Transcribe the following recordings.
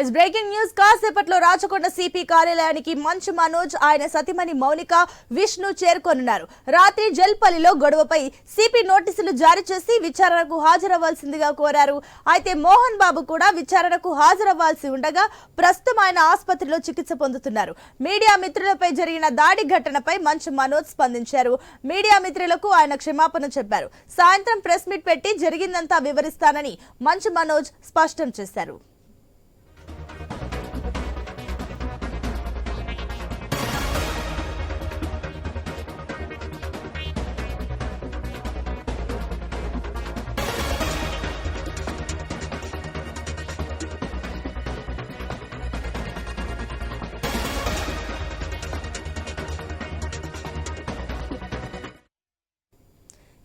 Is breaking news కాసేపట్లో Rachakonda CP కార్యాలయానికి మంచు మనోజ్ ఆయన సతిమణి మౌనిక విష్ణు చేరుకోనున్నారు. రాత్రి జల్పల్లిలో గొడవపై సిపి నోటీసులు జారీ చేసి విచారణకు హాజరవ్వాల్సిందిగా కోరారు. అయితే మోహన్ బాబు కూడా విచారణకు హాజరవ్వాల్సి ఉండగా ప్రస్తుతం ఆయన ఆసుపత్రిలో చికిత్స పొందుతున్నారు. మీడియా మిత్రులపై జరిగిన దాడి ఘటనపై మంచు మనోజ్ స్పందించారు. మీడియా మిత్రులకు ఆయన క్షమాపణ చెప్పారు. సాయంత్రం ప్రెస్ మీట్ పెట్టి జరిగిందంతా వివరిస్తానని మంచు మనోజ్ స్పష్టం చేశారు.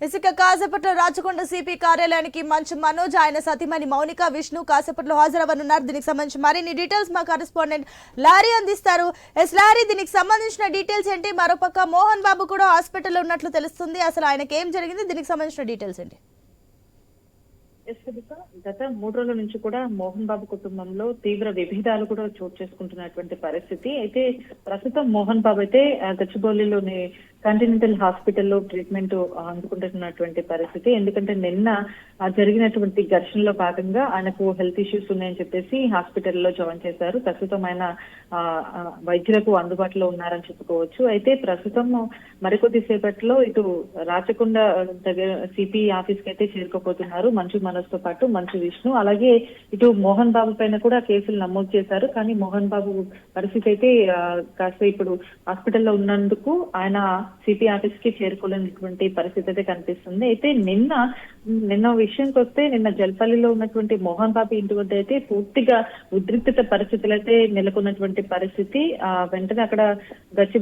ఇసుక కాసేపట్లో రాచకొండ సిపి కార్యాలయానికి మంచు మనోజ్ ఆయన సతీమణి మౌనిక విష్ణు కాసేపట్లో హాజరవ్వనున్నారు. దీనికి సంబంధించి మరిన్ని డీటెయిల్స్ మా కరెస్పాండెంట్ లారీ అందిస్తారు. ఎస్ లారీ దీనికి సంబంధించిన డీటెయిల్స్ ఏంటి? మరోపక్క మోహన్ బాబు కూడా హాస్పిటల్లో ఉన్నట్లు తెలుస్తుంది. అసలు ఆయనకి ఏం జరిగింది? దీనికి సంబంధించిన డీటెయిల్స్ ఏంటి? గత మూడు రోజుల నుంచి కూడా మోహన్ బాబు కుటుంబంలో తీవ్ర విభేదాలు కూడా చోటు చేసుకుంటున్నటువంటి పరిస్థితి. అయితే ప్రస్తుతం మోహన్ బాబు అయితే గచ్చిబౌలిలోని కంటినెంటల్ హాస్పిటల్లో ట్రీట్మెంట్ అందుకుంటున్నటువంటి పరిస్థితి. ఎందుకంటే నిన్న జరిగినటువంటి ఘర్షణలో భాగంగా ఆయనకు హెల్త్ ఇష్యూస్ ఉన్నాయని చెప్పేసి హాస్పిటల్లో జాయిన్ చేశారు. ప్రస్తుతం ఆయన ఆ, వైద్యులకు అందుబాటులో ఉన్నారని చెప్పుకోవచ్చు. అయితే ప్రస్తుతం మరికొద్ది సేపట్లో ఇటు రాచకొండ దగ్గర సిపి ఆఫీస్కి అయితే చేరుకోబోతున్నారు మంచు మనోజ్తో పాటు మంచు విష్ణు. అలాగే ఇటు మోహన్ బాబు పైన కూడా కేసులు నమోదు చేశారు. కానీ మోహన్ బాబు పరిస్థితి అయితే కాస్త ఇప్పుడు హాస్పిటల్లో ఉన్నందుకు ఆయన సిపి ఆఫీస్కి చేరుకోలేనటువంటి పరిస్థితి అయితే కనిపిస్తుంది. అయితే నిన్న నిన్న విషయానికి వస్తే నిన్న జల్పల్లిలో ఉన్నటువంటి మోహన్ బాబు ఇంటి వద్ద అయితే పూర్తిగా ఉద్రిక్తత పరిస్థితులు అయితే నెలకొన్నటువంటి పరిస్థితి. ఆ వెంటనే అక్కడ గచ్చి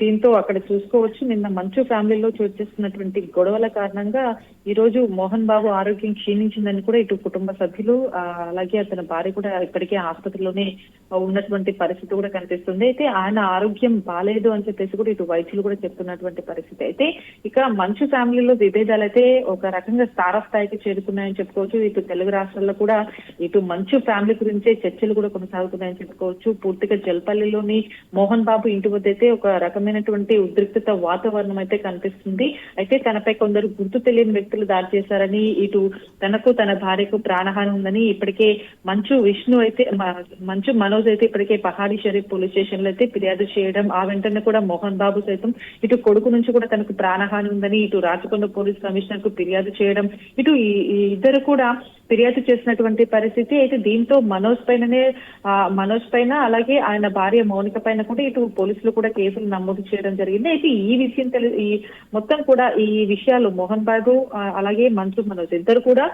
దీంతో అక్కడ చూసుకోవచ్చు. నిన్న మంచు ఫ్యామిలీలో చోటు చేసుకున్నటువంటి గొడవల కారణంగా ఈ రోజు మోహన్ బాబు ఆరోగ్యం క్షీణించిందని కూడా ఇటు కుటుంబ సభ్యులు అలాగే అతని భార్య కూడా ఇప్పటికే ఆసుపత్రిలోనే ఉన్నటువంటి పరిస్థితి కూడా కనిపిస్తుంది. అయితే ఆయన ఆరోగ్యం బాగాలేదు అని చెప్పేసి కూడా ఇటు వైద్యులు కూడా చెప్తున్నటువంటి పరిస్థితి. అయితే ఇక మంచు ఫ్యామిలీలో విభేదాలు అయితే ఒక రకంగా స్థాయికి చేరుకున్నాయని చెప్పుకోవచ్చు. ఇటు తెలుగు రాష్ట్రాల్లో కూడా ఇటు మంచు ఫ్యామిలీ గురించే చర్చలు కూడా కొనసాగుతున్నాయని చెప్పుకోవచ్చు. పూర్తిగా జల్పల్లిలోని మోహన్ బాబు ఇంటి వద్ద అయితే ఒక రకమైనటువంటి ఉద్రిక్తత వాతావరణం అయితే కనిపిస్తుంది. అయితే తనపై కొందరు గుర్తు తెలియని వ్యక్తులు దాడి చేశారని ఇటు తనకు తన భార్యకు ప్రాణహాని ఉందని ఇప్పటికే మంచు విష్ణు అయితే మంచు మనోజ్ అయితే ఇప్పటికే పహాడీ షరీఫ్ పోలీస్ స్టేషన్లో అయితే ఫిర్యాదు చేయడం ఆ వెంటనే కూడా మోహన్ బాబు సైతం ఇటు కొడుకు నుంచి కూడా తనకు ప్రాణహాని ఉందని ఇటు రాచకొండ పోలీస్ కమిషనర్కు ఫిర్యాదు చేయడం చేయడం. ఇటు ఇద్దరు కూడా ఫిర్యాదు చేసినటువంటి పరిస్థితి అయితే దీంతో మనోజ్ పైననే ఆ, మనోజ్ పైన అలాగే ఆయన భార్య మౌనిక పైన కూడా ఇటు పోలీసులు కూడా కేసులు నమోదు చేయడం జరిగింది. అయితే ఈ విషయం తెలి ఈ మొత్తం కూడా ఈ విషయాలు మోహన్ బాబు అలాగే మంచు మనోజ్ ఇద్దరు కూడా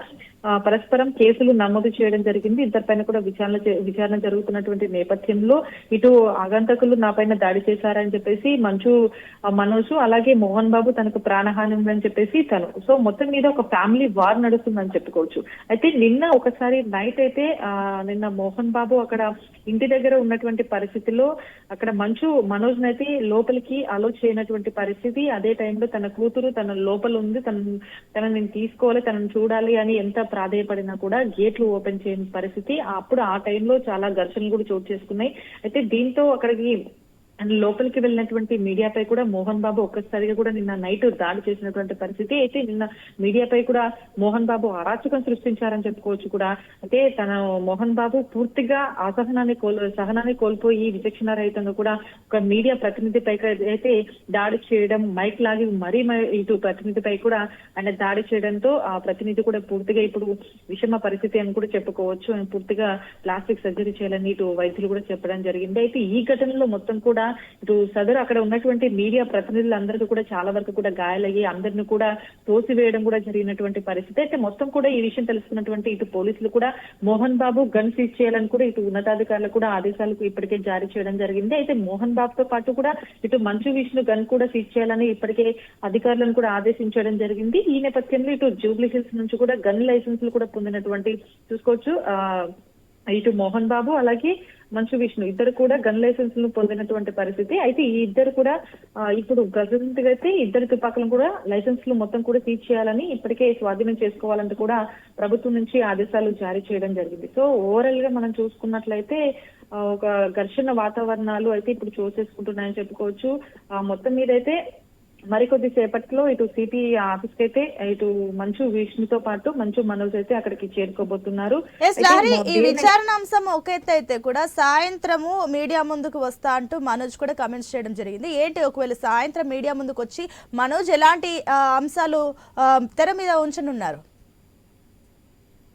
పరస్పరం కేసులు నమోదు చేయడం జరిగింది. ఇద్దరి పైన కూడా విచారణ విచారణ జరుగుతున్నటువంటి నేపథ్యంలో ఇటు ఆగంతకులు నా పైన దాడి చేశారని చెప్పేసి మంచు మనోజ్ అలాగే మోహన్ బాబు తనకు ప్రాణహాని ఉందని చెప్పేసి తను. సో మొత్తం మీద ఒక ఫ్యామిలీ వార్ నడుస్తుందని చెప్పుకోవచ్చు. అయితే నిన్న ఒకసారి నైట్ అయితే ఆ నిన్న మోహన్ బాబు అక్కడ ఇంటి దగ్గర ఉన్నటువంటి పరిస్థితిలో అక్కడ మంచు మనోజ్ అయితే లోపలికి అలో చేయనటువంటి పరిస్థితి. అదే టైంలో తన కూతురు తన లోపల ఉంది. తన తనని నేను తీసుకోవాలి తనను చూడాలి అని ఎంత ప్రాధాయపడినా కూడా గేట్లు ఓపెన్ చేయని పరిస్థితి. అప్పుడు ఆ టైంలో చాలా ఘర్షణలు కూడా చోటు చేసుకున్నాయి. అయితే దీంతో అక్కడికి అండ్ లోపలికి వెళ్ళినటువంటి మీడియాపై కూడా మోహన్ బాబు ఒక్కసారిగా కూడా నిన్న నైట్ దాడి చేసినటువంటి పరిస్థితి. అయితే నిన్న మీడియాపై కూడా మోహన్ బాబు అరాచకం సృష్టించారని చెప్పుకోవచ్చు కూడా. అయితే తన మోహన్ బాబు పూర్తిగా అసహనాన్ని కోల్ సహనాన్ని కోల్పోయి విచక్షణ రహితంగా కూడా ఒక మీడియా ప్రతినిధిపై అయితే దాడి చేయడం మైక్ లాగి మరీ ఇటు ప్రతినిధిపై కూడా ఆయన దాడి చేయడంతో ఆ ప్రతినిధి కూడా పూర్తిగా ఇప్పుడు విషమ పరిస్థితి అని కూడా చెప్పుకోవచ్చు. పూర్తిగా ప్లాస్టిక్ సర్జరీ చేయాలని ఇటు వైద్యులు కూడా చెప్పడం జరిగింది. అయితే ఈ ఘటనలో మొత్తం కూడా ఇటు సదరు అక్కడ ఉన్నటువంటి మీడియా ప్రతినిధులందరికీ కూడా చాలా వరకు కూడా గాయాలయ్యి అందరిని కూడా తోసివేయడం కూడా జరిగినటువంటి పరిస్థితి. అయితే మొత్తం కూడా ఈ విషయం తెలుసుకున్నటువంటి ఇటు పోలీసులు కూడా మోహన్ బాబు గన్ సీజ్ చేయాలని కూడా ఇటు ఉన్నతాధికారులు కూడా ఆదేశాలకు ఇప్పటికే జారీ చేయడం జరిగింది. అయితే మోహన్ బాబుతో పాటు కూడా ఇటు మంచు విష్ణు గన్ కూడా సీజ్ చేయాలని ఇప్పటికే అధికారులను కూడా ఆదేశించడం జరిగింది. ఈ నేపథ్యంలో ఇటు జూబ్లీ హిల్స్ నుంచి కూడా గన్ లైసెన్సులు కూడా పొందినటువంటి చూసుకోవచ్చు. ఆ ఇటు మోహన్ బాబు అలాగే మంచు విష్ణు. ఇద్దరు కూడా గన్ లైసెన్స్ను పొందినటువంటి పరిస్థితి. అయితే ఈ ఇద్దరు కూడా ఇప్పుడు ప్రజెంట్గా అయితే ఇద్దరు తుపాకులను కూడా లైసెన్స్లు మొత్తం కూడా తీర్చేయాలని ఇప్పటికే స్వాధీనం చేసుకోవాలంటూ కూడా ప్రభుత్వం నుంచి ఆదేశాలు జారీ చేయడం జరిగింది. సో ఓవరాల్గా మనం చూసుకున్నట్లయితే ఒక ఘర్షణ వాతావరణాలు అయితే ఇప్పుడు చోటు చేసుకుంటున్నాయని చెప్పుకోవచ్చు. ఆ, మొత్తం మీద అయితే మరికొద్ది సేపట్లో ఇటు సిపి ఆఫీస్కి అయితే ఇటు మంచు విష్ణుతో పాటు మంచు మనోజ్ అయితే అక్కడికి చేరుకోబోతున్నారు. ఈ విచారణ అంశం ఒక ఎత్తు అయితే కూడా సాయంత్రము మీడియా ముందుకు వస్తా అంటూ మనోజ్ కూడా కమెంట్స్ చేయడం జరిగింది. ఏంటి ఒకవేళ సాయంత్రం మీడియా ముందుకు వచ్చి మనోజ్ ఎలాంటి అంశాలు తెర మీద ఉంచనున్నారు?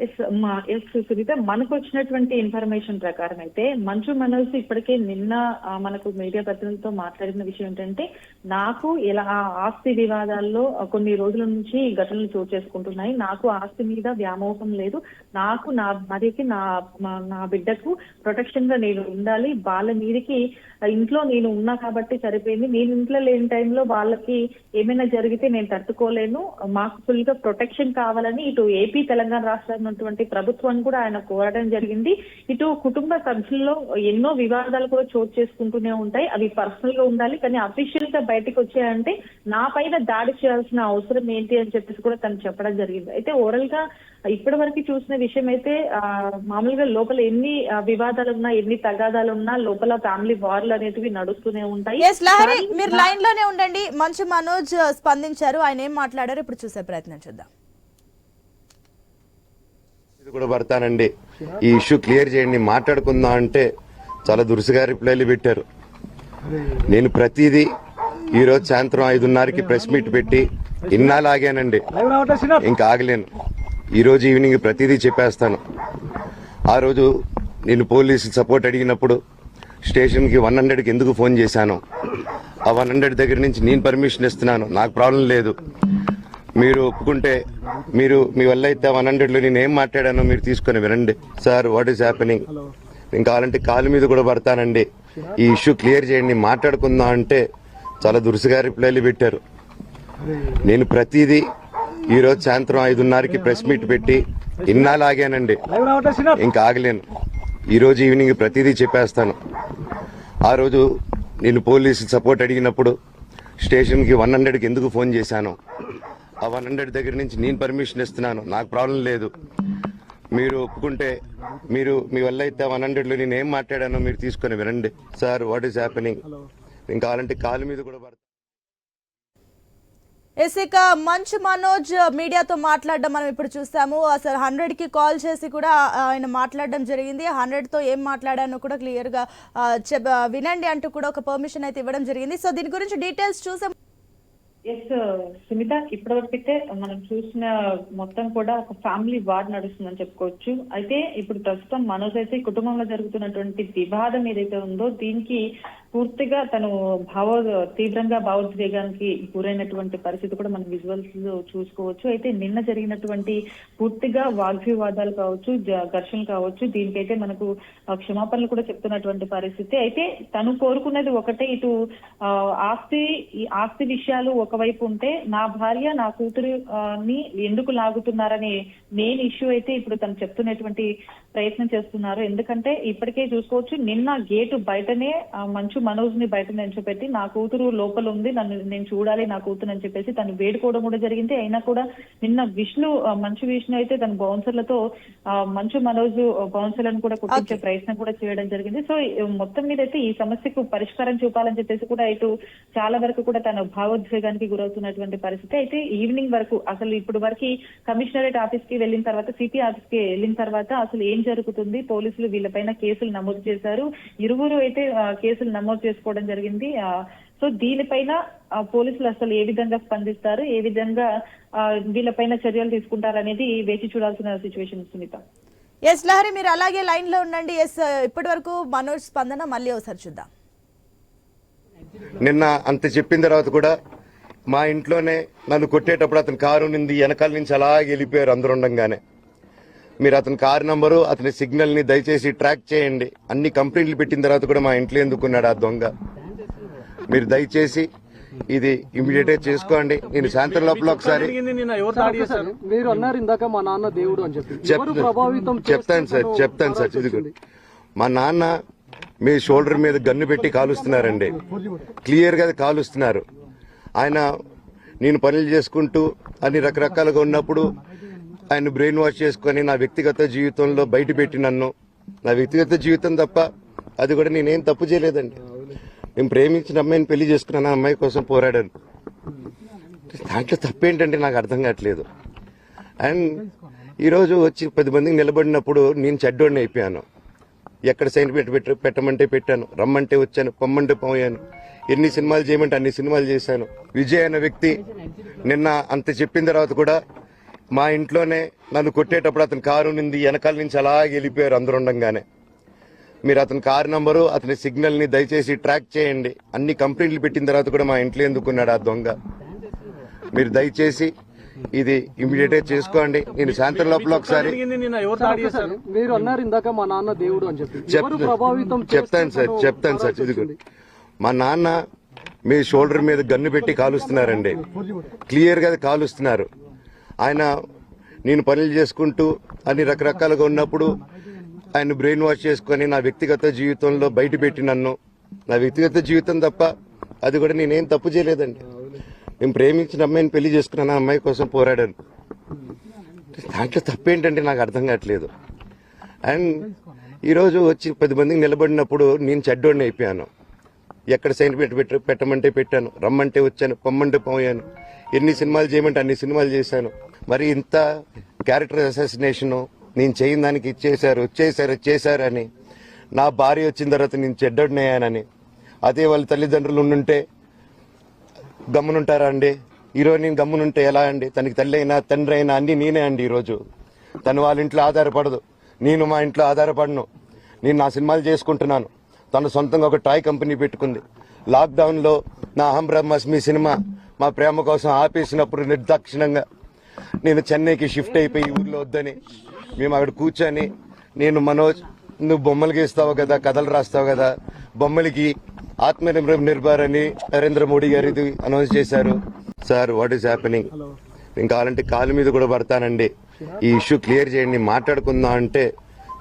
ఎస్ మా ఎస్ సునీత మనకు వచ్చినటువంటి ఇన్ఫర్మేషన్ ప్రకారం అయితే మంచు మనోజ్ ఇప్పటికే నిన్న మనకు మీడియా ప్రతినిధులతో మాట్లాడిన విషయం ఏంటంటే నాకు ఇలా ఆ ఆస్తి వివాదాల్లో కొన్ని రోజుల నుంచి ఘటనలు చోటు చేసుకుంటున్నాయి. నాకు ఆస్తి మీద వ్యామోహం లేదు. నాకు నా మరికి నా నా బిడ్డకు ప్రొటెక్షన్గా నేను ఉండాలి. వాళ్ళ మీదకి ఇంట్లో నేను ఉన్నా కాబట్టి సరిపోయింది. నేను ఇంట్లో లేని టైంలో వాళ్ళకి ఏమైనా జరిగితే నేను తట్టుకోలేను. మాకు ఫుల్గా ప్రొటెక్షన్ కావాలని ఇటు ఏపీ తెలంగాణ రాష్ట్రం ఉన్నటువంటి ప్రభుత్వాన్ని కూడా ఆయన కోరడం జరిగింది. ఇటు కుటుంబ సభ్యుల్లో ఎన్నో వివాదాలు కూడా చోటు చేసుకుంటూనే ఉంటాయి. అవి పర్సనల్గా ఉండాలి కానీ అఫీషియల్గా బయటకు వచ్చాయంటే నా పైన దాడి చేయాల్సిన అవసరం ఏంటి అని చెప్పేసి కూడా తను చెప్పడం జరిగింది. అయితే ఓవరాల్గా ఇప్పటి వరకు చూసిన విషయం అయితే మామూలుగా లోపల ఎన్ని వివాదాలు ఉన్నా ఎన్ని తగాదాలు ఉన్నా లోపల ఫ్యామిలీ వార్లు అనేటివి నడుస్తూనే ఉంటాయి. లహరి మీరు లైన్లోనే ఉండండి. మంచు మనోజ్ స్పందించారు. ఆయన ఏం మాట్లాడారు ఇప్పుడు చూసే ప్రయత్నం చేద్దాం. ఇది కూడా పడతానండి. ఈ ఇష్యూ క్లియర్ చేయండి మాట్లాడుకుందాం అంటే చాలా దురుసుగా రిప్లైలు పెట్టారు. నేను ప్రతిదీ ఈరోజు సాయంత్రం ఐదున్నరకి ప్రెస్ మీట్ పెట్టి ఇన్నాళ్ళు ఆగానండి ఇంకా ఆగలేను. ఈరోజు ఈవినింగ్ ప్రతిదీ చెప్పేస్తాను. ఆ రోజు నేను పోలీసు సపోర్ట్ అడిగినప్పుడు స్టేషన్కి వన్ హండ్రెడ్కి ఎందుకు ఫోన్ చేశాను? ఆ వన్ హండ్రెడ్ దగ్గర నుంచి నేను పర్మిషన్ ఇస్తున్నాను. నాకు ప్రాబ్లం లేదు. మీరు ఒప్పుకుంటే మీరు మీ వల్ల అయితే వన్ హండ్రెడ్లో నేను ఏం మాట్లాడానో మీరు తీసుకొని వినండి. సార్ వాట్ ఈస్ హ్యాపెనింగ్ నేను కావాలంటే కాలు మీద కూడా పడతానండి. ఈ ఇష్యూ క్లియర్ చేయండి. మాట్లాడుకుందాం అంటే చాలా దురుసుగా రిప్లైలు పెట్టారు. నేను ప్రతిదీ ఈరోజు సాయంత్రం ఐదున్నరకి ప్రెస్ మీట్ పెట్టి ఇన్నాళ్ళు ఆగానండి. ఇంకా ఆగలేను. ఈరోజు ఈవినింగ్ ప్రతిదీ చెప్పేస్తాను. ఆ రోజు నేను పోలీసు సపోర్ట్ అడిగినప్పుడు స్టేషన్కి వన్ హండ్రెడ్కి ఎందుకు ఫోన్ చేశాను ఆ వన్ హండ్రెడ్ దగ్గర నుంచి నేను పర్మిషన్ ఇస్తున్నాను. నాకు ప్రాబ్లం లేదు. మీరు ఒప్పుకుంటే మీరు మీ వల్ల అయితే వన్ హండ్రెడ్లో నేను ఏం మాట్లాడానో మీరు తీసుకొని వినండి. సార్ వాట్ ఈస్ హ్యాపెనింగ్ నేను కావాలంటే కాలు మీద కూడా పడతాను ఇసిక మంచు మనోజ్ మీడియాతో మాట్లాడడం మనం ఇప్పుడు చూస్తాము. అసలు హండ్రెడ్కి కాల్ చేసి కూడా ఆయన మాట్లాడడం జరిగింది. హండ్రెడ్తో ఏం మాట్లాడానో కూడా క్లియర్గా చెప్ వినండి అంటూ కూడా ఒక పర్మిషన్ అయితే ఇవ్వడం జరిగింది. సో దీని గురించి డీటెయిల్స్ చూసాము. ఎస్ సుమిత ఇప్పటివరకైతే మనం చూసిన మొత్తం కూడా ఒక ఫ్యామిలీ వార్ నడుస్తుందని చెప్పుకోవచ్చు. అయితే ఇప్పుడు ప్రస్తుతం మనోజ్ అయితే కుటుంబంలో జరుగుతున్నటువంటి వివాదం ఏదైతే ఉందో దీనికి పూర్తిగా తను భావ తీవ్రంగా భావోద్వేగానికి గురైనటువంటి పరిస్థితి కూడా మనం విజువల్స్లో చూసుకోవచ్చు. అయితే నిన్న జరిగినటువంటి పూర్తిగా వాగ్వివాదాలు కావచ్చు ఘర్షణ కావచ్చు దీనికైతే మనకు క్షమాపణలు కూడా చెప్తున్నటువంటి పరిస్థితి. అయితే తను కోరుకున్నది ఒకటే ఇటు ఆస్తి ఈ ఆస్తి విషయాలు ఒకవైపు ఉంటే నా భార్య నా కూతురు ని ఎందుకు లాగుతున్నారనే మెయిన్ ఇష్యూ అయితే ఇప్పుడు తను చెప్తున్నటువంటి ప్రయత్నం చేస్తున్నారు. ఎందుకంటే ఇప్పటికే చూసుకోవచ్చు నిన్న గేటు బయటనే ఆ, మంచు మనోజ్ని బయట నిల్చోపెట్టి నా కూతురు లోపల ఉంది నన్ను నేను చూడాలి నా కూతురు అని చెప్పేసి తను వేడుకోవడం కూడా జరిగింది. అయినా కూడా నిన్న విష్ణు మంచు విష్ణు అయితే తన బౌన్సర్లతో మంచు మనోజ్ బౌన్సర్లను కూడా కుట్టించే ప్రయత్నం కూడా చేయడం జరిగింది. సో మొత్తం మీద అయితే ఈ సమస్యకు పరిష్కారం చూపాలని చెప్పేసి కూడా ఇటు చాలా వరకు కూడా తన భావోద్వేగానికి గురవుతున్నటువంటి పరిస్థితి. అయితే ఈవినింగ్ వరకు అసలు ఇప్పుడు వరకు కమిషనరేట్ ఆఫీస్కి వెళ్ళిన తర్వాత సిపి ఆఫీస్కి వెళ్ళిన తర్వాత అసలు ఏం జరుగుతుంది. పోలీసులు వీళ్ళపైన కేసులు నమోదు చేశారు. ఇరువురు అయితే కేసులు నమోదు చేసుకోవడం జరిగింది. సో దీనిపైన పోలీసులు అసలు ఏ విధంగా స్పందిస్తారు? ఏ విధంగా వీళ్ళపైన చర్యలు తీసుకుంటారు అనేది వేచి చూడాల్సిన సిచ్యువేషన్ సునీత. ఎస్ లహరి మీరు అలాగే లైన్లో ఉండండి. ఎస్ ఇప్పటి వరకు మనోజ్ స్పందన మళ్ళీ ఒకసారి చూద్దాం. నిన్న అంత చెప్పిన తర్వాత కూడా మా ఇంట్లోనే నన్ను కొట్టేటప్పుడు అతని కారు నింది వెనకాల నుంచి అలా వెళ్ళిపోయారు అందరు ఉండంగానే. మీరు అతని కారు నంబరు అతని సిగ్నల్ని దయచేసి ట్రాక్ చేయండి. అన్ని కంప్లైంట్లు పెట్టిన తర్వాత కూడా మా ఇంట్లో ఎందుకున్నాడు ఆ దొంగ? మీరు దయచేసి ఇది ఇమీడియట్గా చేసుకోండి. నేను సాయంత్రం లోపల ఒకసారి జరిగింది నిన్న ఎవరు దాడి చేశారు మీరు అన్నారు ఇందాక మా నాన్న దేవుడు అని చెప్పి. ఎవరు చెప్తా- ప్రభావితం చెప్తాను సార్ చెప్తాను సార్. ఇదిగో మా నాన్న మీ షోల్డర్ మీద గన్ను పెట్టి కాలుస్తున్నారండి. క్లియర్గా కాలుస్తున్నారు. ఆయన నేను పనులు చేసుకుంటూ అన్ని రకరకాలుగా ఉన్నప్పుడు ఆయన బ్రెయిన్ వాష్ చేసుకొని నా వ్యక్తిగత జీవితంలో బయట పెట్టి నన్ను. నా వ్యక్తిగత జీవితం తప్ప అది కూడా నేనేం తప్పు చేయలేదండి. నేను ప్రేమించిన అమ్మాయిని పెళ్ళి చేసుకున్నాను ఆ అమ్మాయి కోసం పోరాడాను. దాంట్లో తప్పేంటంటే నాకు అర్థం కావట్లేదు. అండ్ ఈరోజు వచ్చి పది మందికి నిలబడినప్పుడు నేను చెడ్డోడిని అయిపోయాను. ఎక్కడ సైన్ పెట్టి పెట్ట పెట్టమంటే పెట్టాను రమ్మంటే వచ్చాను పొమ్మంటే పోయాను. ఎన్ని సినిమాలు చేయమంటే అన్ని సినిమాలు చేశాను. విజయ్ అనే వ్యక్తి నిన్న అంత చెప్పిన తర్వాత కూడా మా ఇంట్లోనే నన్ను కొట్టేటప్పుడు అతని కారు నింది వెనకాల నుంచి అలాగే వెళ్ళిపోయారు అందరు ఉండంగానే. మీరు అతని కారు నంబరు అతని సిగ్నల్ని దయచేసి ట్రాక్ చేయండి. అన్ని కంప్లైంట్లు పెట్టిన తర్వాత కూడా మా ఇంట్లో ఎందుకున్నాడు ఆ దొంగ? మీరు దయచేసి ఇది ఇమీడియట్గా చేసుకోండి. నేను సాయంత్రం లోపల ఒకసారి మీరు అన్నారు ఇందాక మా నాన్న దేవుడు అని చెప్పి. చెప్తాను. సార్ చెప్తాను సార్. ఇదిగో. పరామర్శించండి. మా నాన్న మీ షోల్డర్ మీద గన్ను పెట్టి కాలుస్తున్నారండి. క్లియర్గా కాలుస్తున్నారు. ఆయన నేను పనులు చేసుకుంటూ అన్ని రకరకాలుగా ఉన్నప్పుడు ఆయన బ్రెయిన్ వాష్ చేసుకొని నా వ్యక్తిగత జీవితంలో బయట పెట్టి నన్ను. నా వ్యక్తిగత జీవితం తప్ప అది కూడా నేనేం తప్పు చేయలేదండి. నేను ప్రేమించిన అమ్మాయిని పెళ్ళి చేసుకున్నాను ఆ అమ్మాయి కోసం పోరాడాను. దాంట్లో తప్పేంటంటే నాకు అర్థం కావట్లేదు. అండ్ ఈరోజు వచ్చి పది మందికి నిలబడినప్పుడు నేను చెడ్డోడిని అయిపోయాను. ఎక్కడ సైన్ పెట్టి పెట్ట పెట్టమంటే పెట్టాను రమ్మంటే వచ్చాను పొమ్మంటే పోయాను. ఎన్ని సినిమాలు చేయమంటే అన్ని సినిమాలు చేశాను. మరి ఇంత క్యారెక్టర్ అసాసినేషన్ నేను చేయని దానికి ఇచ్చేశారు వచ్చేసారు చేశారని నా భార్య వచ్చిన తర్వాత నేను చెడ్డడినయ్యానని అదే వాళ్ళ తల్లిదండ్రులు ఉండుంటే గమ్మునుంటారా అండి? ఈరోజు నేను గమ్మునుంటే ఎలా అండి? తనకి తల్లి అయినా తండ్రి అయినా అన్నీ నేనే అండి ఈరోజు. తను వాళ్ళ ఇంట్లో ఆధారపడదు. నేను మా ఇంట్లో ఆధారపడను. నేను నా సినిమాలు చేసుకుంటున్నాను. తను సొంతంగా ఒక టాయ్ కంపెనీ పెట్టుకుంది. లాక్డౌన్లో నా అహం బ్రహ్మస్మి సినిమా మా ప్రేమ కోసం ఆపేసినప్పుడు నిర్దాక్షిణంగా నేను చెన్నైకి షిఫ్ట్ అయిపోయి ఊర్లో వద్దని మేము అక్కడ కూర్చొని నేను మనోజ్ నువ్వు బొమ్మలు గీస్తావు కదా కథలు రాస్తావు కదా బొమ్మలకి ఆత్మ నిర్భర్ అని నరేంద్ర మోడీ గారు ఇది అనౌన్స్ చేశారు. సార్ వాట్ ఈస్ హ్యాపెనింగ్ నేను కావాలంటే కాలు మీద కూడా పడతానండి. ఈ ఇష్యూ క్లియర్ చేయండి మాట్లాడుకుందాం అంటే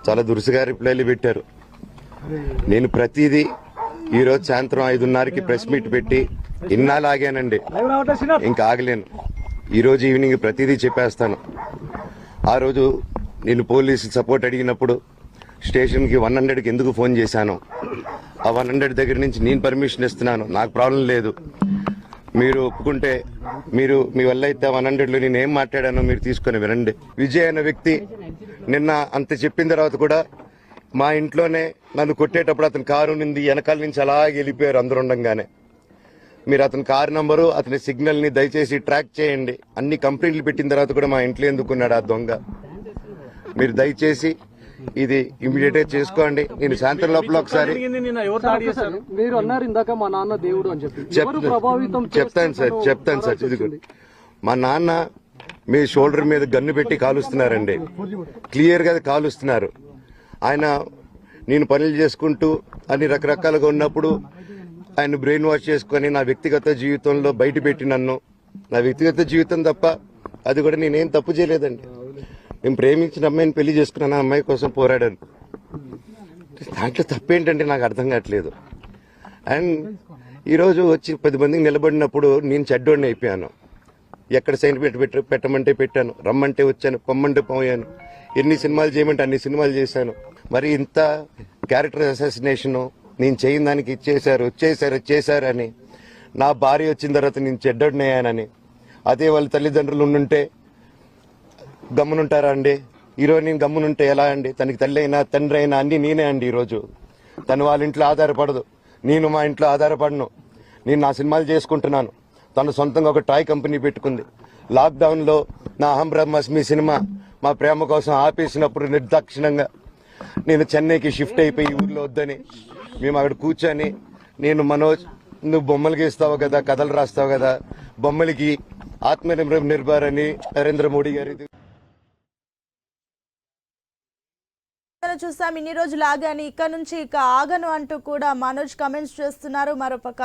చాలా దురుసుగా రిప్లైలు పెట్టారు. నేను ప్రతిదీ ఈరోజు సాయంత్రం ఐదున్నరకి ప్రెస్ మీట్ పెట్టి ఇన్నాళ్ళు ఇంకా ఆగలేను. ఈరోజు ఈవినింగ్ ప్రతిదీ చెప్పేస్తాను. ఆ రోజు నేను పోలీసు సపోర్ట్ అడిగినప్పుడు స్టేషన్కి వన్ హండ్రెడ్కి ఎందుకు ఫోన్ చేశాను? ఆ వన్ హండ్రెడ్ దగ్గర నుంచి నేను పర్మిషన్ ఇస్తున్నాను. నాకు ప్రాబ్లం లేదు. మీరు ఒప్పుకుంటే మీరు మీ వల్ల అయితే వన్ హండ్రెడ్లో నేను ఏం మాట్లాడానో మీరు తీసుకొని వినండి. విజయ్ అనే వ్యక్తి నిన్న అంత చెప్పిన తర్వాత కూడా మా ఇంట్లోనే నన్ను కొట్టేటప్పుడు అతని కారు నింది వెనకాల నుంచి అలాగే వెళ్ళిపోయారు అందరు ఉండంగానే. మీరు అతని కారు నంబరు అతని సిగ్నల్ని దయచేసి ట్రాక్ చేయండి. అన్ని కంప్లైంట్లు పెట్టిన తర్వాత కూడా మా ఇంట్లో ఎందుకున్నాడు ఆ దొంగ? మీరు దయచేసి ఇది ఇమీడియట్గా చేసుకోండి. నేను సాయంత్రం లోపల ఒకసారి మీరు అన్నారు ఇందాక మా నాన్న దేవుడు అని చెప్పి. చెప్తాను సార్ చెప్తాను సార్ ఇదిగో. పరామర్శించండి. మా నాన్న మీ షోల్డర్ మీద గన్ను పెట్టి కాలుస్తున్నారండి. క్లియర్గా కాలుస్తున్నారు. ఆయన నేను పనులు చేసుకుంటూ అన్ని రకరకాలుగా ఉన్నప్పుడు ఆయన బ్రెయిన్ వాష్ చేసుకొని నా వ్యక్తిగత జీవితంలో బయట పెట్టి నన్ను. నా వ్యక్తిగత జీవితం తప్ప అది కూడా నేనేం తప్పు చేయలేదండి. నేను ప్రేమించిన అమ్మాయిని పెళ్ళి చేసుకున్నాను అమ్మాయి కోసం పోరాడాను. దాంట్లో తప్పేంటంటే నాకు అర్థం కావట్లేదు. అండ్ ఈరోజు వచ్చి పది మందికి నిలబడినప్పుడు నేను చెడ్డోడిని అయిపోయాను. ఎక్కడ సైన్ పెట్టి పెట్ట పెట్టమంటే పెట్టాను రమ్మంటే వచ్చాను పొమ్మంటే పోయాను. ఎన్ని సినిమాలు చేయమంటే అన్ని సినిమాలు చేశాను. మరి ఇంత క్యారెక్టర్ అసాసినేషను నేను చేయని దానికి ఇచ్చేశారు వచ్చేసారు వచ్చేసారు అని నా భార్య వచ్చిన తర్వాత నేను చెడ్డోడినయ్యానని అదే వాళ్ళ తల్లిదండ్రులు ఉండుంటే గమ్మునుంటారా అండి? ఈరోజు నేను గమ్మునుంటే ఎలా అండి? తనకి తల్లి అయినా తండ్రి అయినా అన్నీ నేనే అండి ఈరోజు. తను వాళ్ళ ఇంట్లో ఆధారపడదు. నేను మా ఇంట్లో ఆధారపడను. నేను నా సినిమాలు చేసుకుంటున్నాను. తను సొంతంగా ఒక టాయ్ కంపెనీ పెట్టుకుంది. లాక్డౌన్లో నా అహం బ్రహ్మస్మి సినిమా మా ప్రేమ కోసం ఆపేసినప్పుడు నిర్దాక్షిణంగా నేను చెన్నైకి షిఫ్ట్ అయిపోయి ఊర్లో వద్దని మేము అక్కడ కూర్చొని నేను మనోజ్ నువ్వు బొమ్మలు గీస్తావు కదా కథలు రాస్తావు కదా బొమ్మలకి ఆత్మ నిర్భర్ అని నరేంద్ర మోడీ గారి ఇది చూసాం. ఇన్ని రోజులు ఆగాని ఇక్కడ నుంచి ఇక ఆగను అంటూ కూడా మనోజ్ కమెంట్స్ చేస్తున్నారు. మరోపక్క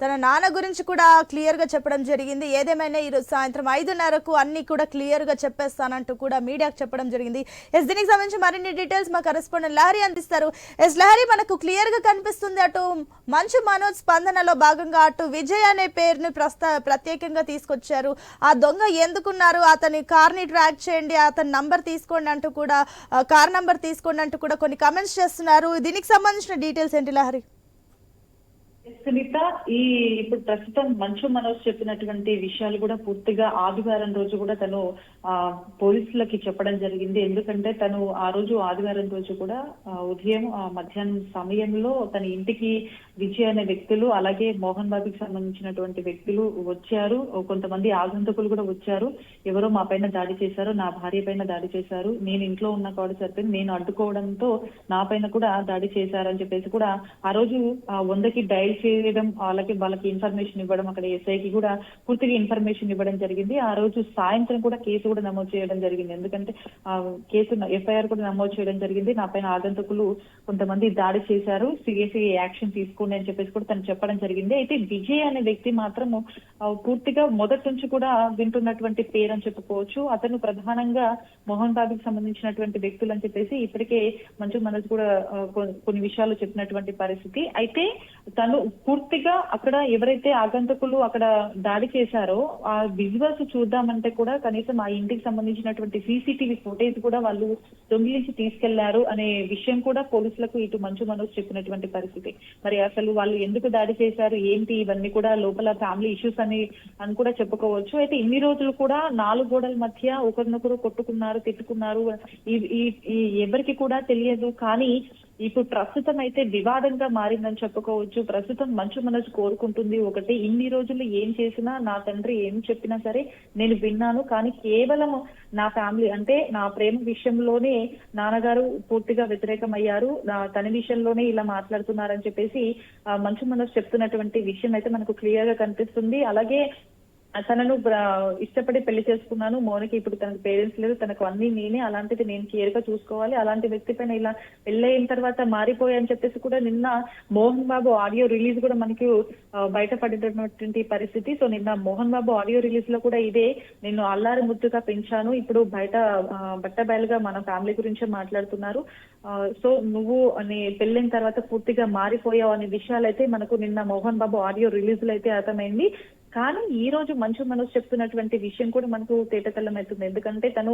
తన నాన్న గురించి కూడా క్లియర్గా చెప్పడం జరిగింది. ఏదేమైనా ఈరోజు సాయంత్రం ఐదున్నరకు అన్ని కూడా క్లియర్గా చెప్పేస్తానంటూ కూడా మీడియాకు చెప్పడం జరిగింది. ఎస్ దీనికి సంబంధించి మరిన్ని డీటెయిల్స్ మా కరెస్పాండెంట్ లహరి అందిస్తారు. ఎస్ లహరి మనకు క్లియర్గా కనిపిస్తుంది అటు మంచు మనోజ్ స్పందనలో భాగంగా అటు విజయ్ అనే పేరుని ప్రస్తా ప్రత్యేకంగా తీసుకొచ్చారు. ఆ దొంగ ఎందుకున్నారు? అతని కార్ని ట్రాక్ చేయండి అతని నంబర్ తీసుకోండి అంటూ కూడా కార్ నంబర్ తీసుకోండి అంటూ కూడా కొన్ని కమెంట్స్ చేస్తున్నారు. దీనికి సంబంధించిన డీటెయిల్స్ ఏంటి లహరి? సునీత ఈ ఇప్పుడు ప్రస్తుతం మంచు మనోజ్ చెప్పినటువంటి విషయాలు కూడా పూర్తిగా ఆదివారం రోజు కూడా తను పోలీసులకి చెప్పడం జరిగింది. ఎందుకంటే తను ఆ రోజు ఆదివారం రోజు కూడా ఉదయం ఆ, మధ్యాహ్నం సమయంలో తన ఇంటికి విజయ్ అనే వ్యక్తులు అలాగే మోహన్ బాబుకి సంబంధించినటువంటి వ్యక్తులు వచ్చారు. కొంతమంది ఆగంతకులు కూడా వచ్చారు. ఎవరో మా పైన దాడి చేశారు నా భార్య పైన దాడి చేశారు. నేను ఇంట్లో ఉన్న కాడు సరిపోయింది నేను అడ్డుకోవడంతో నా పైన కూడా దాడి చేశారని చెప్పేసి కూడా ఆ రోజు ఆ వందకి డైల్ చేయడం అలాగే వాళ్ళకి ఇన్ఫర్మేషన్ ఇవ్వడం అక్కడ ఎస్ఐకి కూడా పూర్తిగా ఇన్ఫర్మేషన్ ఇవ్వడం జరిగింది. ఆ రోజు సాయంత్రం కూడా కేసు కూడా నమోదు చేయడం జరిగింది. ఎందుకంటే ఆ కేసు ఎఫ్ఐఆర్ కూడా నమోదు చేయడం జరిగింది. నా పైన ఆగంతకులు కొంతమంది దాడి చేశారు. సిఎస్ఈ యాక్షన్ తీసుకోండి అని చెప్పేసి కూడా తను చెప్పడం జరిగింది. అయితే విజయ్ అనే వ్యక్తి మాత్రము పూర్తిగా మొదటి నుంచి కూడా వింటున్నటువంటి పేరు అని చెప్పుకోవచ్చు. అతను ప్రధానంగా మోహన్ బాబుకి సంబంధించినటువంటి వ్యక్తులు అని చెప్పేసి ఇప్పటికే మంచు మనోజ్ కూడా కొన్ని విషయాలు చెప్పినటువంటి పరిస్థితి. అయితే తను పూర్తిగా అక్కడ ఎవరైతే ఆగంతకులు అక్కడ దాడి చేశారో ఆ విజువల్స్ చూద్దామంటే కూడా కనీసం ఆ ఇంటికి సంబంధించినటువంటి సీసీటీవీ ఫుటేజ్ కూడా వాళ్ళు దొంగిలించి తీసుకెళ్ళారు అనే విషయం కూడా పోలీసులకు ఇటు మంచు మనోజ్ చెప్పినటువంటి పరిస్థితి. మరి అసలు వాళ్ళు ఎందుకు దాడి చేశారు? ఏంటి? ఇవన్నీ కూడా లోపల ఫ్యామిలీ ఇష్యూస్ అని అని కూడా చెప్పుకోవచ్చు. అయితే ఇన్ని రోజులు కూడా నాలుగు గోడల మధ్య ఒకరినొకరు కొట్టుకున్నారు తిట్టుకున్నారు. ఈ- ఎవరికి కూడా తెలియదు. కానీ ఇప్పుడు ప్రస్తుతం అయితే వివాదంగా మారిందని చెప్పుకోవచ్చు. ప్రస్తుతం మంచు మనసు కోరుకుంటుంది. ఒకటి ఇన్ని రోజులు ఏం చేసినా నా తండ్రి ఏం చెప్పినా సరే నేను విన్నాను. కానీ కేవలం నా ఫ్యామిలీ అంటే నా ప్రేమ విషయంలోనే నాన్నగారు పూర్తిగా వ్యతిరేకమయ్యారు. నా తన విషయంలోనే ఇలా మాట్లాడుతున్నారని చెప్పేసి ఆ, మంచు మనసు చెప్తున్నటువంటి విషయం అయితే మనకు క్లియర్గా కనిపిస్తుంది. అలాగే తనను ఇష్టపడి పెళ్ళి చేసుకున్నాను. మౌనకి ఇప్పుడు తనకు పేరెంట్స్ లేదు తనకు అన్ని నేనే. అలాంటిది నేను కేర్గా చూసుకోవాలి. అలాంటి వ్యక్తి పైన ఇలా పెళ్ళయిన తర్వాత మారిపోయాని చెప్పేసి కూడా నిన్న మోహన్ బాబు ఆడియో రిలీజ్ కూడా మనకి ఆ, బయటపడినటువంటి పరిస్థితి. సో నిన్న మోహన్ బాబు ఆడియో రిలీజ్లో కూడా ఇదే. నేను అల్లారి ముద్దుగా పెంచాను. ఇప్పుడు బయట ఆ, బట్టబయలుగా మన ఫ్యామిలీ గురించే మాట్లాడుతున్నారు. ఆ, సో నువ్వు అని పెళ్ళైన తర్వాత పూర్తిగా మారిపోయావు అనే విషయాలు అయితే మనకు నిన్న మోహన్ బాబు ఆడియో రిలీజ్లో అయితే అర్థమైంది. కానీ ఈ రోజు మంచు మనసు చెప్తున్నటువంటి విషయం కూడా మనకు తేటతెల్లం అవుతుంది ఎందుకంటే తను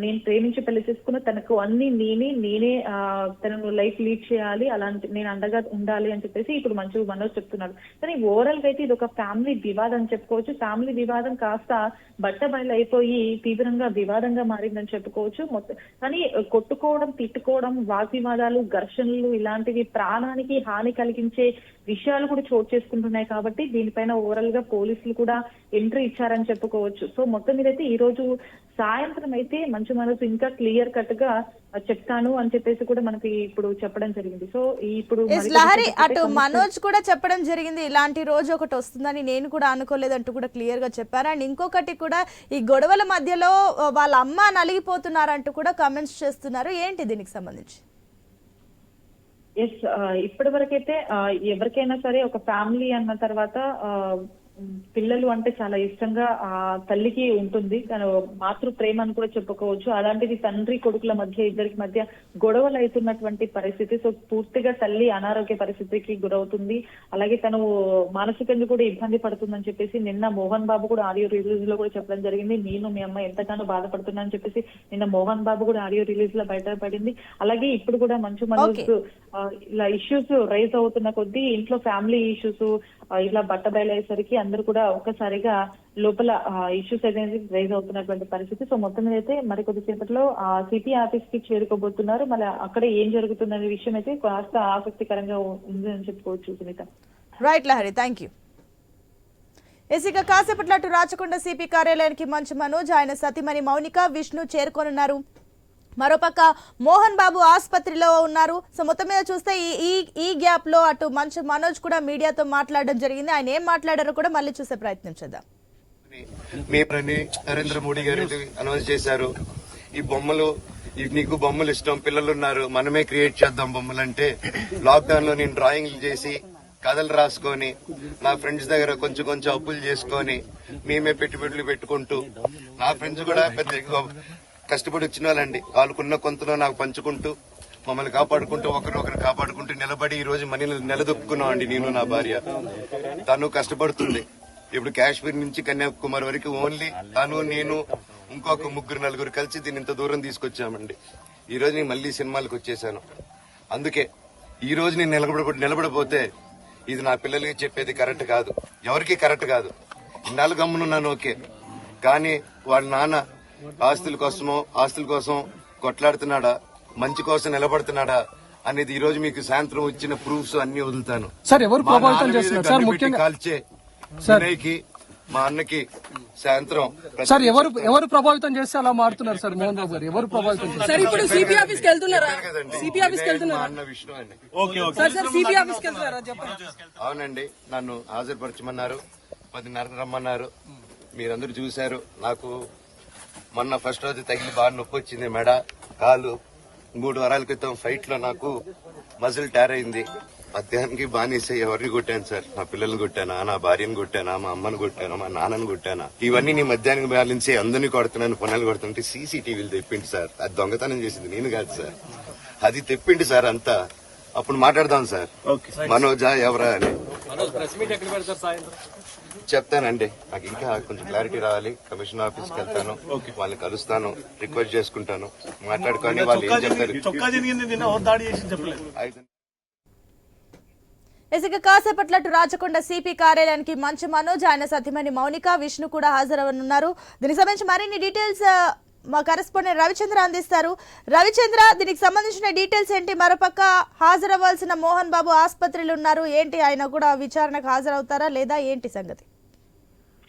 నేను ప్రేమించి పెళ్ళి చేసుకున్న తనకు అన్ని నేనే నేనే ఆ, తనను లైఫ్ లీడ్ చేయాలి అలాంటి నేను అండగా ఉండాలి అని చెప్పేసి ఇప్పుడు మంచు మనోజ్ చెప్తున్నాడు కానీ ఓవరాల్గా అయితే ఇది ఒక ఫ్యామిలీ వివాదం అని చెప్పుకోవచ్చు. ఫ్యామిలీ వివాదం కాస్త బట్ట బయలు అయిపోయి తీవ్రంగా వివాదంగా మారిందని చెప్పుకోవచ్చు. మొత్తం కానీ కొట్టుకోవడం తిట్టుకోవడం వాగ్వివాదాలు ఘర్షణలు ఇలాంటివి ప్రాణానికి హాని కలిగించే విషయాలు కూడా చోటు చేసుకుంటున్నాయి కాబట్టి దీనిపైన ఓవరాల్గా పోలీసులు కూడా ఎంట్రీ ఇచ్చారని చెప్పుకోవచ్చు. సో మొత్తం మీద అయితే ఈ రోజు సాయంత్రం అయితే మంచు మనసు ఇంకా క్లియర్ కట్గా చెప్తాను అని చెప్పేసి కూడా మనకి ఇప్పుడు చెప్పడం జరిగింది. సో ఇప్పుడు లహరి అటు మనోజ్ కూడా చెప్పడం జరిగింది. ఇలాంటి రోజు ఒకటి వస్తుందని నేను కూడా అనుకోలేదంటూ కూడా క్లియర్గా చెప్పారు. అండ్ ఇంకొకటి కూడా ఈ గొడవల మధ్యలో వాళ్ళ అమ్మ నలిగిపోతున్నారంటూ కూడా కమెంట్స్ చేస్తున్నారు. ఏంటి దీనికి సంబంధించి? ఎస్ ఇప్పటి వరకైతే ఎవరికైనా సరే ఒక ఫ్యామిలీ అన్న తర్వాత పిల్లలు అంటే చాలా ఇష్టంగా ఆ తల్లికి ఉంటుంది. తను మాతృ ప్రేమ అని కూడా చెప్పుకోవచ్చు. అలాంటిది తండ్రి కొడుకుల మధ్య ఇద్దరికి మధ్య గొడవలు అవుతున్నటువంటి పరిస్థితి. సో పూర్తిగా తల్లి అనారోగ్య పరిస్థితికి గురవుతుంది. అలాగే తను మానసికంగా కూడా ఇబ్బంది పడుతుందని చెప్పేసి నిన్న మోహన్ బాబు కూడా ఆడియో రిలీజ్లో కూడా చెప్పడం జరిగింది. నేను మీ అమ్మ ఎంతగానో బాధపడుతున్నా అని చెప్పేసి నిన్న మోహన్ బాబు కూడా ఆడియో రిలీజ్లో బయటపడింది. అలాగే ఇప్పుడు కూడా మంచు మనోజ్ ఆ, ఇలా ఇష్యూస్ రైజ్ అవుతున్న కొద్దీ ఇంట్లో ఫ్యామిలీ ఇష్యూస్ ఇలా బట్ట బయలయ్యేసరికి అందరూ కూడా ఒక్కసారిగా లోపల ఇష్యూస్ అనేది రైజ్ అవుతున్నటువంటి పరిస్థితి. సో మొత్తం మీద అయితే మరి కొద్దిసేపట్లో సిటీ ఆఫీస్కి చేరుకోబోతున్నారు. మళ్ళీ అక్కడ ఏం జరుగుతుందనే విషయం అయితే కాస్త ఆసక్తికరంగా ఉంది అని చెప్పుకోవచ్చు Sunitha. Right Lahari thank you yes ఇక కాసేపట్లో అటు రాచకొండ సిపి కార్యాలయానికి మంచు మనోజ్. ఆయన సతీమణి మౌనిక విష్ణు చేరుకోనున్నారు. మరోపక్క మోహన్ బాబు ఆసుపత్రిలో ఉన్నారు. సో మొత్తం మీద చూస్తే ఈ ఈ ఈ గ్యాప్లో అటు మంచు మనోజ్ కూడా మీడియాతో మాట్లాడడం జరిగింది. ఆయన ఏం మాట్లాడారో కూడా మళ్ళీ చూసే ప్రయత్నం చేద్దాం. మేమని నరేంద్ర మోడీ గారు అనౌన్స్ చేశారు. ఈ బొమ్మలు నీకు బొమ్మలు ఇష్టం పిల్లలు ఉన్నారు మనమే క్రియేట్ చేద్దాం బొమ్మలు అంటే లాక్డౌన్లో నేను డ్రాయింగ్లు చేసి కథలు రాసుకొని నా ఫ్రెండ్స్ దగ్గర కొంచెం కొంచెం అప్పులు చేసుకొని మేమే పెట్టుబడులు పెట్టుకుంటూ నా ఫ్రెండ్స్ కూడా పెద్ద కష్టపడి వచ్చిన వాళ్ళండి. వాళ్ళకున్న కొంతలో నాకు పంచుకుంటూ మమ్మల్ని కాపాడుకుంటూ ఒకరినొకరు కాపాడుకుంటూ నిలబడి ఈ రోజు మనీ నిలదొక్కున్నాం అండి నేను నా భార్య. తను కష్టపడుతుంది. ఇప్పుడు కాశ్మీర్ నుంచి కన్యాకుమారి వరకు ఓన్లీ తను నేను ఇంకొక ముగ్గురు నలుగురు కలిసి దీన్ని ఇంత దూరం తీసుకొచ్చామండి. ఈ రోజు నేను మళ్ళీ సినిమాలకు వచ్చేసాను. అందుకే ఈ రోజు నేను నిలబడ నిలబడపోతే ఇది నా పిల్లలకి చెప్పేది కరెక్ట్ కాదు. ఎవరికి కరెక్ట్ కాదు. ఇన్నాళ్ళు గమ్మునున్నాను ఓకే. కానీ వాళ్ళ నాన్న ఆస్తుల కోసమో ఆస్తుల కోసం కొట్లాడుతున్నాడా? మంచి కోసం నిలబడుతున్నాడా? అనేది ఈ రోజు మీకు సాయంత్రం వచ్చిన ప్రూఫ్స్ అన్ని వదులుతాను. సార్ ఎవరు ప్రభావితం చేస్తున్నారు? సార్ ముఖ్యంగా కాల్చే సార్. వినయ్కి మా అన్నకి సాయంత్రం సార్ ఎవరు ఎవరు ప్రభావితం చేస్తే అలా మారుతున్నారు సార్ మోహన్ బాబు గారు? ఎవరు ప్రభావితం సార్ ఇప్పుడు సిపి ఆఫీస్కి వెళ్తున్నారా. సిపి ఆఫీస్కి వెళ్తున్నారా? అన్న విష్ణు అని. సార్ సార్ సిపి ఆఫీస్కి వెళ్తున్నారా? చెప్పండి. అవునండి నన్ను హాజరుపరచమన్నారు. పదిన్నరకు రమ్మన్నారు. మీరందరూ చూశారు. నాకు మొన్న ఫస్ట్ రోజు తగిలి బాగా నొప్పి వచ్చింది మెడ కాలు. మూడు వారాల క్రితం ఫైట్లో నాకు మజిల్ టైర్ అయింది. మధ్యాహ్నానికి బానిస ఎవరిని కొట్టాను సార్? నా పిల్లల్ని కొట్టానా? నా భార్యను కొట్టానా? మా అమ్మని కొట్టానా? మా నాన్నని కొట్టానా? ఇవన్నీ నీ మధ్యాహ్నం బ్యాలెన్సే. అందరినీ కొడుతున్నాను పొనాలు కొడుతుంటే సీసీటీవీలు తెప్పిండి సార్. అది దొంగతనం చేసింది. నేను కాదు సార్. అది తెప్పిండి సార్ అంతా. అప్పుడు మాట్లాడదాం సార్. మనోజా ఎవరా అని. చెప్తానండి. నాకు ఇంకా కొంచెం క్లారిటీ రావాలి. కమిషన్ ఆఫీస్కి వెళ్తాను వాళ్ళని కలుస్తాను. రిక్వెస్ట్ చేసుకుంటాను. మాట్లాడుకొని వాళ్ళు ఏం చెప్తారు ఇసుక కాసేపట్లట్టు రాచకొండ సిపి కార్యాలయానికి మంచు మనోజ్ ఆయన సతీమణి మౌనిక విష్ణు కూడా హాజరవనున్నారు. దీనికి సంబంధించి మరిన్ని డీటెయిల్స్ మా కరెస్పాండెంట్ రవిచంద్ర అందిస్తారు. రవిచంద్ర దీనికి సంబంధించిన డీటెయిల్స్ ఏంటి? మరోపక్క హాజరవ్వాల్సిన మోహన్ బాబు ఆసుపత్రిలో ఉన్నారు. ఏంటి? ఆయన కూడా విచారణకు హాజరవుతారా లేదా ఏంటి సంగతి?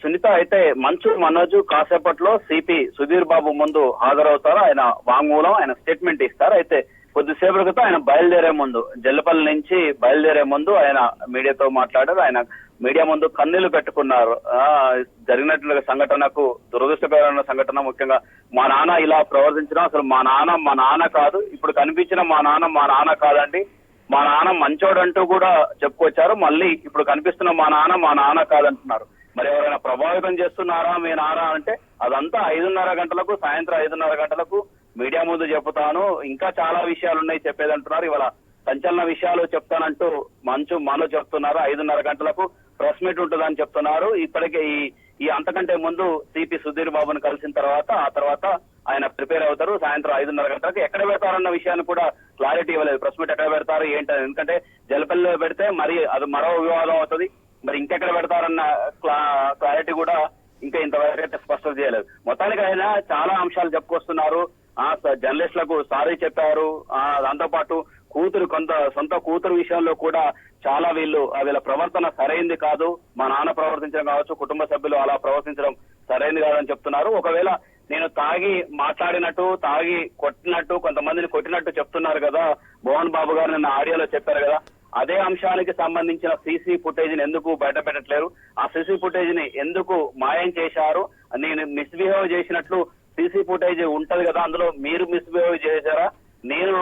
సునీత అయితే మంచు మనోజు కాసేపట్లో సిపి సుధీర్ బాబు ముందు హాజరవుతారు. ఆయన వాంగ్మూలం ఆయన స్టేట్మెంట్ ఇస్తారు. అయితే కొద్దిసేపటి క్రితం ఆయన బయలుదేరే ముందు జల్లపల్లి నుంచి బయలుదేరే ముందు ఆయన మీడియాతో మాట్లాడారు. ఆయన మీడియా ముందు కన్నీళ్ళు పెట్టుకున్నారు. ఆ, జరిగినట్లుగా సంఘటనకు దురదృష్టకరమైన సంఘటన ముఖ్యంగా మా నాన్న ఇలా ప్రవర్తించడం అసలు మా నాన్న మా నాన్న కాదు. ఇప్పుడు కనిపించిన మా నాన్న మా నాన్న కాదండి. మా నాన్న మంచోడంటూ కూడా చెప్పుకొచ్చారు. మళ్ళీ ఇప్పుడు కనిపిస్తున్న మా నాన్న మా నాన్న కాదంటున్నారు. మరి ఎవరైనా ప్రభావితం చేస్తున్నారా మీ నాన్న అంటే అదంతా ఐదున్నర గంటలకు సాయంత్రం ఐదున్నర గంటలకు మీడియా ముందు చెప్తాను ఇంకా చాలా విషయాలు ఉన్నాయి చెప్పేది అంటున్నారు ఇవాళ సంచలన విషయాలు చెప్తానంటూ మంచు మనో చెప్తున్నారు. ఐదున్నర గంటలకు ప్రెస్ మీట్ ఉంటుందని చెప్తున్నారు. ఇప్పటికే ఈ ఈ అంతకంటే ముందు సిపి సుధీర్ బాబుని కలిసిన తర్వాత ఆ తర్వాత ఆయన ప్రిపేర్ అవుతారు. సాయంత్రం ఐదున్నర గంటలకు ఎక్కడ పెడతారన్న విషయాన్ని కూడా క్లారిటీ ఇవ్వలేదు. ప్రెస్ మీట్ ఎక్కడ పెడతారు ఏంటని ఎందుకంటే జలపల్లిలో పెడితే మరి అది మరో వివాదం అవుతుంది. మరి ఇంకెక్కడ పెడతారన్న క్లా- క్లారిటీ కూడా ఇంకా ఇంతవరకు అయితే చేయలేదు. మొత్తానికి ఆయన చాలా అంశాలు చెప్పుకొస్తున్నారు. ఆ జర్నలిస్టులకు సారీ చెప్పారు. ఆ దాంతో పాటు కూతురు కొంత సొంత కూతురు విషయంలో కూడా చాలా వీళ్ళు వీళ్ళ ప్రవర్తన సరైంది కాదు. మా నాన్న ప్రవర్తించడం కావచ్చు కుటుంబ సభ్యులు అలా ప్రవర్తించడం సరైంది కాదని చెప్తున్నారు. ఒకవేళ నేను తాగి మాట్లాడినట్టు తాగి కొట్టినట్టు కొంతమందిని కొట్టినట్టు చెప్తున్నారు కదా మోహన్ బాబు గారు నిన్న ఆడియోలో చెప్పారు కదా అదే అంశానికి సంబంధించిన సీసీ ఫుటేజ్ని ఎందుకు బయట పెట్టట్లేరు ఆ సీసీ ఫుటేజ్ని ఎందుకు మాయం చేశారు? నేను మిస్బిహేవ్ చేసినట్లు సీసీ ఫుటేజ్ ఉంటది కదా అందులో మీరు మిస్బిహేవ్ చేశారా? నేను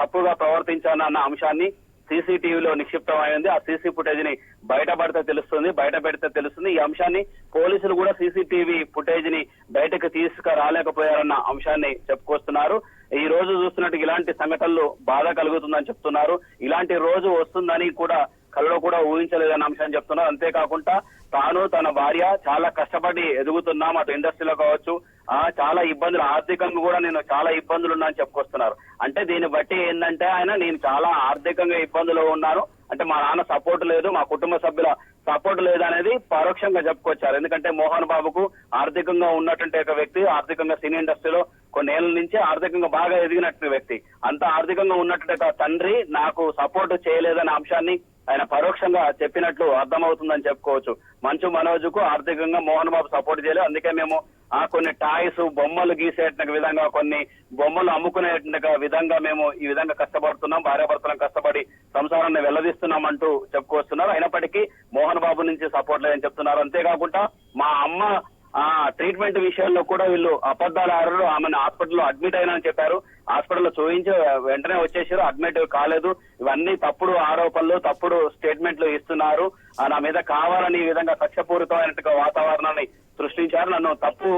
తప్పుగా ప్రవర్తించాను అన్న అంశాన్ని సీసీటీవీలో నిక్షిప్తమైంది. ఆ సీసీ ఫుటేజ్ని బయటపడితే తెలుస్తుంది బయట పెడితే తెలుస్తుంది. ఈ అంశాన్ని పోలీసులు కూడా సీసీటీవీ ఫుటేజ్ని బయటకు తీసుకురాలేకపోయారన్న అంశాన్ని చెప్పుకొస్తున్నారు. ఈ రోజు చూస్తున్నట్టు ఇలాంటి సంఘటనలు బాధ కలుగుతుందని చెప్తున్నారు. ఇలాంటి రోజు వస్తుందని కూడా కలలో కూడా ఊహించలేదన్న అంశాన్ని చెప్తున్నారు. అంతేకాకుండా తాను తన భార్య చాలా కష్టపడి ఎదుగుతున్నాం అటు ఇండస్ట్రీలో కావచ్చు చాలా ఇబ్బందులు. ఆర్థికంగా కూడా నేను చాలా ఇబ్బందులు ఉన్నాను చెప్పుకొస్తున్నారు. అంటే దీన్ని బట్టి ఏంటంటే ఆయన నేను చాలా ఆర్థికంగా ఇబ్బందులు ఉన్నాను. అంటే మా నాన్న సపోర్ట్ లేదు మా కుటుంబ సభ్యుల సపోర్ట్ లేదనేది పరోక్షంగా చెప్పుకొచ్చారు. ఎందుకంటే మోహన్ బాబుకు ఆర్థికంగా ఉన్నటువంటి ఒక వ్యక్తి ఆర్థికంగా సినీ ఇండస్ట్రీలో కొన్నేళ్ళ నుంచి ఆర్థికంగా బాగా ఎదిగినట్టు వ్యక్తి. అంత ఆర్థికంగా ఉన్నటువంటి ఒక తండ్రి నాకు సపోర్ట్ చేయలేదనే అంశాన్ని ఆయన పరోక్షంగా చెప్పినట్లు అర్థమవుతుందని చెప్పుకోవచ్చు. మంచు మనోజ్కు ఆర్థికంగా మోహన్ బాబు సపోర్ట్ చేయలేదు. అందుకే మేము ఆ కొన్ని టాయ్స్ బొమ్మలు గీసే విధంగా కొన్ని బొమ్మలు అమ్ముకునే విధంగా మేము ఈ విధంగా కష్టపడుతున్నాం. భార్యాభర్తలను కష్టపడి సంసారాన్ని వెల్లదీస్తున్నాం అంటూ చెప్పుకొస్తున్నారు. అయినప్పటికీ మోహన్ బాబు నుంచి సపోర్ట్ లేదని చెప్తున్నారు. అంతేకాకుండా మా అమ్మ ఆ ట్రీట్మెంట్ విషయాల్లో కూడా వీళ్ళు అబద్ధాలు ఆడారు. ఆమెను హాస్పిటల్లో అడ్మిట్ అయినా చెప్పారు. హాస్పిటల్లో చూపించి వెంటనే వచ్చేసారు. అడ్మిట్ కాలేదు. ఇవన్నీ తప్పుడు ఆరోపణలు తప్పుడు స్టేట్మెంట్లు ఇస్తున్నారు. ఆ, నా మీద కావాలని ఈ విధంగా కక్షపూరితమైనట్టుగా వాతావరణాన్ని సృష్టించారు. నన్ను తప్పు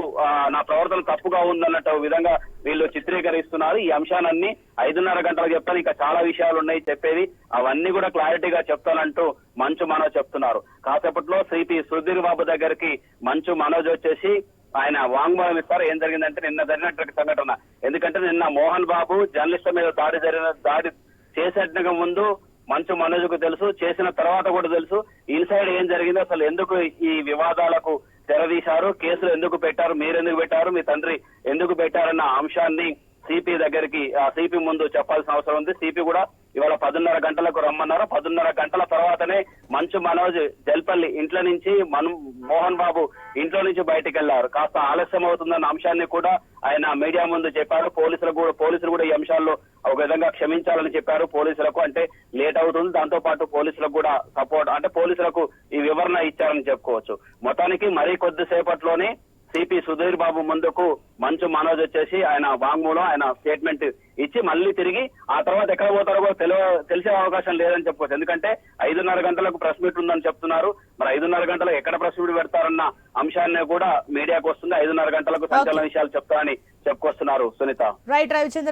నా ప్రవర్తన తప్పుగా ఉందన్నట్టు విధంగా వీళ్ళు చిత్రీకరిస్తున్నారు. ఈ అంశాలన్నీ ఐదున్నర గంటలకు చెప్తాను ఇంకా చాలా విషయాలు ఉన్నాయి చెప్పేది. అవన్నీ కూడా క్లారిటీగా చెప్తానంటూ మంచు మనోజ్ చెప్తున్నారు. కాసేపట్లో సిపి సుధీర్ బాబు దగ్గరికి మంచు మనోజ్ వచ్చేసి ఆయన వాంగ్మూలం ఇస్తారు. ఏం జరిగిందంటే నిన్న జరిగినటువంటి సంఘటన. ఎందుకంటే నిన్న మోహన్ బాబు జర్నలిస్టుల మీద దాడి జరిగిన దాడి చేసేట్టుగా ముందు మంచు మనోజ్కు తెలుసు. చేసిన తర్వాత కూడా తెలుసు. ఇన్సైడ్ ఏం జరిగిందో అసలు ఎందుకు ఈ వివాదాలకు తెరదీశారు. కేసులు ఎందుకు పెట్టారు? మీరు ఎందుకు పెట్టారు? మీ తండ్రి ఎందుకు పెట్టారన్న అంశాన్ని సిపి దగ్గరికి ఆ సిపి ముందు చెప్పాల్సిన అవసరం ఉంది. సిపి కూడా ఇవాళ పదిన్నర గంటలకు రమ్మన్నారు. పదున్నర గంటల తర్వాతనే మంచు మనోజ్ జల్పల్లి ఇంట్లో నుంచి మను మోహన్ బాబు ఇంట్లో నుంచి బయటికి వెళ్ళారు కాస్త ఆలస్యం అవుతుందన్న అంశాన్ని కూడా ఆయన మీడియా ముందు చెప్పారు. పోలీసులు కూడా పోలీసులు కూడా ఈ అంశాల్లో ఒక విధంగా క్షమించాలని చెప్పారు పోలీసులకు. అంటే లేట్ అవుతుంది దాంతో పాటు పోలీసులకు కూడా సపోర్ట్ అంటే పోలీసులకు ఈ వివరణ ఇచ్చారని చెప్పుకోవచ్చు. మొత్తానికి మరీ కొద్దిసేపట్లోనే సిపి సుధీర్ బాబు ముందుకు మంచు మనోజ్ వచ్చేసి ఆయన వాంగ్మూలం ఆయన స్టేట్మెంట్ ఇచ్చి మళ్ళీ తిరిగి ఆ తర్వాత ఎక్కడ పోతారో కూడా తెలియ తెలిసే అవకాశం లేదని చెప్పుకోవచ్చు ఎందుకంటే ఐదున్నర గంటలకు ప్రెస్ మీట్ ఉందని చెప్తున్నారు. మరి ఐదున్నర గంటలకు ఎక్కడ ప్రెస్ మీట్ పెడతారన్న అంశాన్ని కూడా మీడియాకు వస్తుంది. ఐదున్నర గంటలకు సంచలన విషయాలు చెప్తారని చెప్పుకొస్తున్నారు సునీత. రైట్ రవిచంద్ర